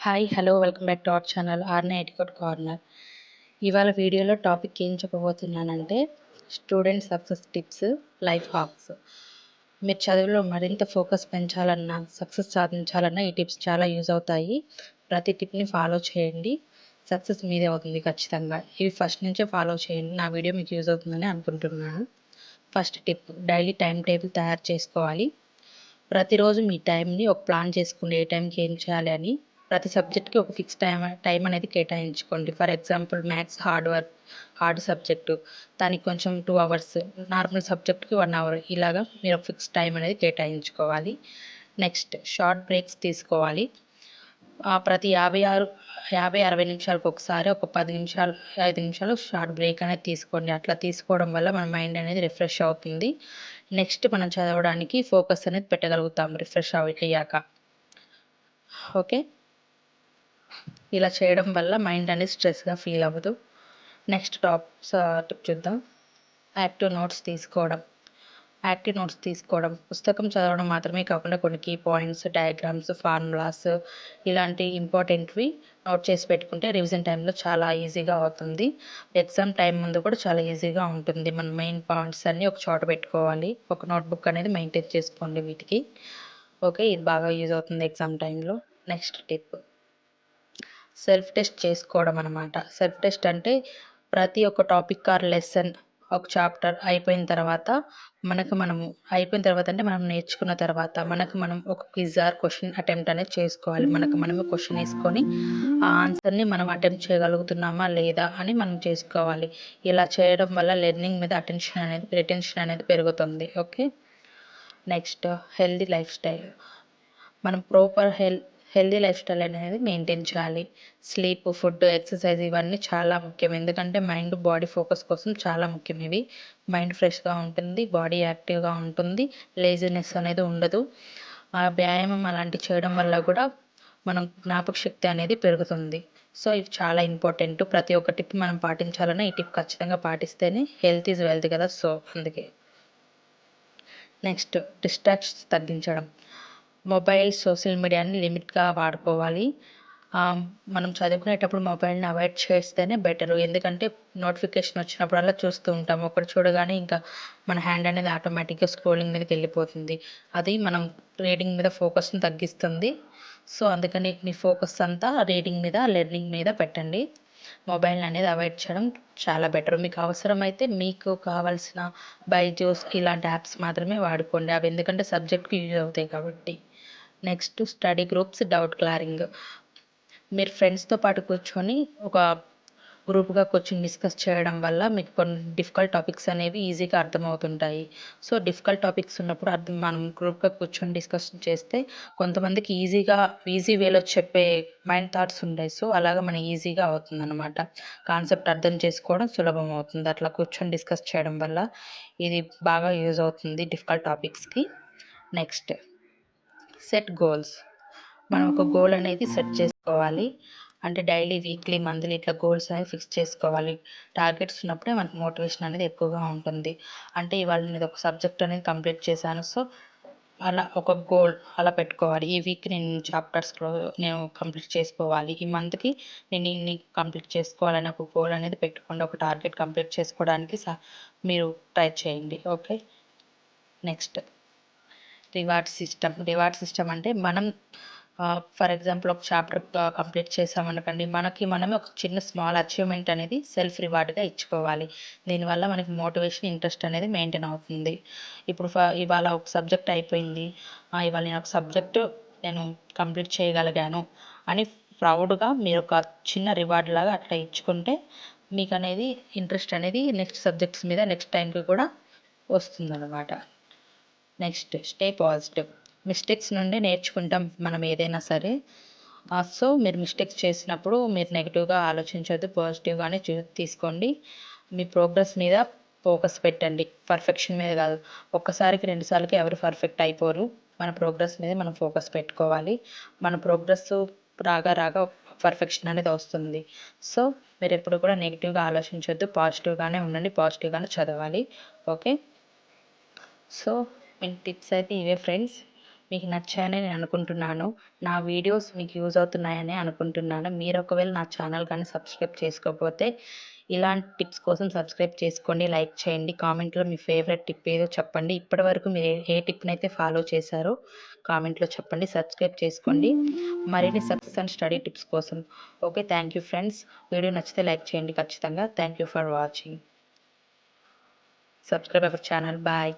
Hi hello welcome back to our channel ఆర్నే ఎటికోట్ corner ఇవాళ వీడియోలో topic ఏం చెప్పబోతున్నానంటే student success tips life hacks మీరు చదువులో మరింత ఫోకస్ పెంచాలన్నా సక్సెస్ సాధించాలన్నా ఈ టిప్స్ చాలా యూజ్ అవుతాయి. ప్రతి టిప్ని ఫాలో చేయండి. సక్సెస్ మీదే అవుతుంది ఖచ్చితంగా. ఇవి ఫస్ట్ నుంచే ఫాలో చేయండి. నా వీడియో మీకు యూజ్ అవుతుందని అనుకుంటున్నాను first tip daily time table తయారు చేసుకోవాలి. ప్రతిరోజు మీ టైంని ఒక ప్లాన్ చేసుకుని ఏ టైంకి ఏం చేయాలి అని ప్రతి సబ్జెక్ట్కి ఒక ఫిక్స్ టైం టైం అనేది కేటాయించుకోండి. For example maths hard work hard subject దానికి కొంచెం టూ అవర్స్ నార్మల్ సబ్జెక్ట్కి వన్ అవర్ ఇలాగా మీరు ఫిక్స్ టైం అనేది కేటాయించుకోవాలి. నెక్స్ట్ షార్ట్ బ్రేక్స్ తీసుకోవాలి. ప్రతి యాభై ఆరు యాభై అరవై నిమిషాలకు ఒకసారి ఒక పది నిమిషాలు ఐదు నిమిషాలు షార్ట్ బ్రేక్ అనేది తీసుకోండి. అట్లా తీసుకోవడం వల్ల మన మైండ్ అనేది రిఫ్రెష్ అవుతుంది. నెక్స్ట్ మనం చదవడానికి ఫోకస్ అనేది పెట్టగలుగుతాం రిఫ్రెష్ అయ్యాక. ఓకే? ఇలా చేయడం వల్ల మైండ్ అనేది స్ట్రెస్గా ఫీల్ అవ్వదు. నెక్స్ట్ టాప్ టిప్ చూద్దాం. యాక్టివ్ నోట్స్ తీసుకోవడం. యాక్టివ్ నోట్స్ తీసుకోవడం. పుస్తకం చదవడం మాత్రమే కాకుండా కొన్ని కీ పాయింట్స్ డయాగ్రామ్స్ ఫార్ములాస్ ఇలాంటి ఇంపార్టెంట్వి నోట్ చేసి పెట్టుకుంటే రివిజన్ టైంలో చాలా ఈజీగా అవుతుంది. ఎగ్జామ్ టైం ముందు కూడా చాలా ఈజీగా ఉంటుంది. మన మెయిన్ పాయింట్స్ అన్నీ ఒక చోట పెట్టుకోవాలి. ఒక నోట్బుక్ అనేది మెయింటైన్ చేసుకోండి వీటికి. ఓకే ఇది బాగా యూజ్ అవుతుంది ఎగ్జామ్ టైంలో. Next tip. సెల్ఫ్ టెస్ట్ చేసుకోవడం అనమాట సెల్ఫ్ టెస్ట్ అంటే ప్రతి ఒక్క టాపిక్ ఆర్ లెసన్ ఒక చాప్టర్ అయిపోయిన తర్వాత మనకు మనము అయిపోయిన తర్వాత అంటే మనం నేర్చుకున్న తర్వాత మనకు మనం ఒక క్విజ్ ఆర్ క్వశ్చన్ అటెంప్ట్ అనేది చేసుకోవాలి. మనకు మనమే క్వశ్చన్ వేసుకొని ఆ ఆన్సర్ని మనం అటెంప్ట్ చేయగలుగుతున్నామా లేదా అని మనం చేసుకోవాలి. ఇలా చేయడం వల్ల లెర్నింగ్ మీద అటెన్షన్ అనేది రిటెన్షన్ అనేది పెరుగుతుంది. ఓకే? Next healthy lifestyle. మనం proper health healthy lifestyle అనేది మెయింటైన్ చేయాలి. స్లీప్ ఫుడ్ ఎక్సర్సైజ్ ఇవన్నీ చాలా ముఖ్యం. ఎందుకంటే మైండ్ బాడీ ఫోకస్ కోసం చాలా ముఖ్యం ఇవి. మైండ్ ఫ్రెష్గా ఉంటుంది బాడీ యాక్టివ్గా ఉంటుంది లేజినెస్ అనేది ఉండదు. ఆ వ్యాయామం అలాంటివి చేయడం వల్ల కూడా మనం జ్ఞాపక శక్తి అనేది పెరుగుతుంది. సో ఇవి చాలా ఇంపార్టెంట్. ప్రతి ఒక్క టిప్ మనం పాటించాలన్నా ఈ టిప్ ఖచ్చితంగా పాటిస్తేనే హెల్త్ ఈజ్ వెల్త్ కదా. సో అందుకే. నెక్స్ట్ డిస్ట్రాక్షన్స్ తగ్గించడం. మొబైల్ సోషల్ మీడియాని లిమిట్గా వాడుకోవాలి. మనం చదువుకునేటప్పుడు మొబైల్ని అవాయిడ్ చేస్తేనే బెటరు. ఎందుకంటే నోటిఫికేషన్ వచ్చినప్పుడల్లా చూస్తూ ఉంటాం ఒకటి చూడగానే ఇంకా మన హ్యాండ్ అనేది ఆటోమేటిక్గా స్క్రోలింగ్ మీదకి వెళ్ళిపోతుంది. అది మనం రీడింగ్ మీద ఫోకస్ని తగ్గిస్తుంది. సో అందుకని మీ ఫోకస్ అంతా రీడింగ్ మీద లెర్నింగ్ మీద పెట్టండి. మొబైల్ అనేది అవాయిడ్ చేయడం చాలా బెటర్. మీకు అవసరమైతే మీకు కావాల్సిన బైజూస్ ఇలాంటి యాప్స్ మాత్రమే వాడుకోండి. అవి ఎందుకంటే సబ్జెక్ట్కి యూజ్ అవుతాయి కాబట్టి. Next study groups doubt clearing మీరు ఫ్రెండ్స్తో పాటు కూర్చొని ఒక గ్రూప్గా కూర్చొని డిస్కస్ చేయడం వల్ల మీకు కొన్ని డిఫికల్ట్ టాపిక్స్ అనేవి ఈజీగా అర్థమవుతుంటాయి. సో డిఫికల్ట్ టాపిక్స్ ఉన్నప్పుడు అర్థం మనం గ్రూప్గా కూర్చొని డిస్కస్ చేస్తే కొంతమందికి ఈజీగా ఈజీ వేలో చెప్పే మైండ్ థాట్స్ ఉంటాయి. సో అలాగా మనం ఈజీగా అవుతుంది అనమాట కాన్సెప్ట్ అర్థం చేసుకోవడం సులభం అవుతుంది. అట్లా కూర్చొని డిస్కస్ చేయడం వల్ల ఇది బాగా యూజ్ అవుతుంది డిఫికల్ట్ టాపిక్స్కి నెక్స్ట్ సెట్ గోల్స్. మనం ఒక గోల్ అనేది సెట్ చేసుకోవాలి. అంటే డైలీ వీక్లీ మంత్లీ ఇట్లా గోల్స్ అనేవి ఫిక్స్ చేసుకోవాలి. టార్గెట్స్ ఉన్నప్పుడే మనకు మోటివేషన్ అనేది ఎక్కువగా ఉంటుంది. అంటే ఇవాళ నేను ఒక సబ్జెక్ట్ అనేది కంప్లీట్ చేశాను. సో అలా ఒక గోల్ అలా పెట్టుకోవాలి. ఈ వీక్ నేను చాప్టర్స్లో నేను కంప్లీట్ చేసుకోవాలి. ఈ మంత్కి నేను ఇన్ని కంప్లీట్ చేసుకోవాలని ఒక గోల్ అనేది పెట్టుకోండి. ఒక టార్గెట్ కంప్లీట్ చేసుకోవడానికి మీరు ట్రై చేయండి. Okay? Next. Reward system reward system అంటే మనం ఫర్ ఎగ్జాంపుల్ ఒక చాప్టర్ కంప్లీట్ చేసామనుకోండి మనకి మనమే ఒక చిన్న స్మాల్ అచీవ్మెంట్ అనేది సెల్ఫ్ రివార్డ్గా ఇచ్చుకోవాలి. దీనివల్ల మనకి మోటివేషన్ ఇంట్రెస్ట్ అనేది మెయింటైన్ అవుతుంది. ఇప్పుడు ఇవాళ ఒక సబ్జెక్ట్ అయిపోయింది ఇవాళ నేను ఒక సబ్జెక్టు నేను కంప్లీట్ చేయగలిగాను అని ప్రౌడ్గా మీరు ఒక చిన్న రివార్డ్ లాగా అట్లా ఇచ్చుకుంటే మీకు అనేది ఇంట్రెస్ట్ అనేది నెక్స్ట్ సబ్జెక్ట్స్ మీద నెక్స్ట్ టైంకి కూడా వస్తుందన్నమాట. Next stay positive. మిస్టేక్స్ నుండి నేర్చుకుంటాం మనం ఏదైనా సరే. సో మీరు మిస్టేక్స్ చేసినప్పుడు మీరు నెగిటివ్గా ఆలోచించవద్దు పాజిటివ్గానే చూ తీసుకోండి. మీ ప్రోగ్రెస్ మీద ఫోకస్ పెట్టండి. పర్ఫెక్షన్ మీద కాదు. ఒక్కసారికి రెండుసార్లకి ఎవరు పర్ఫెక్ట్ అయిపోరు. మన ప్రోగ్రెస్ మీద మనం ఫోకస్ పెట్టుకోవాలి. మన ప్రోగ్రెస్ రాగా రాగా పర్ఫెక్షన్ అనేది వస్తుంది. సో మీరు ఎప్పుడు కూడా నెగిటివ్గా ఆలోచించవద్దు పాజిటివ్గానే ఉండండి. పాజిటివ్గానే చదవాలి. ఓకే? సో మీ టిప్స్ అయితే ఇవే ఫ్రెండ్స్. మీకు నచ్చాయని నేను అనుకుంటున్నాను. నా వీడియోస్ మీకు యూజ్ అవుతున్నాయని అనుకుంటున్నాను. మీరు ఒకవేళ నా ఛానల్ కానీ సబ్స్క్రైబ్ చేసుకోకపోతే ఇలాంటి టిప్స్ కోసం సబ్స్క్రైబ్ చేసుకోండి. లైక్ చేయండి. కామెంట్లో మీ ఫేవరెట్ టిప్ ఏదో చెప్పండి. ఇప్పటివరకు మీరు ఏ- ఏ టిప్ని అయితే ఫాలో చేశారో కామెంట్లో చెప్పండి. సబ్స్క్రైబ్ చేసుకోండి. మరిన్ని సక్సెస్ అండ్ స్టడీ టిప్స్ కోసం. Okay thank you friends. Video నచ్చితే లైక్ చేయండి ఖచ్చితంగా. Thank you for watching. Subscribe our channel. Bye.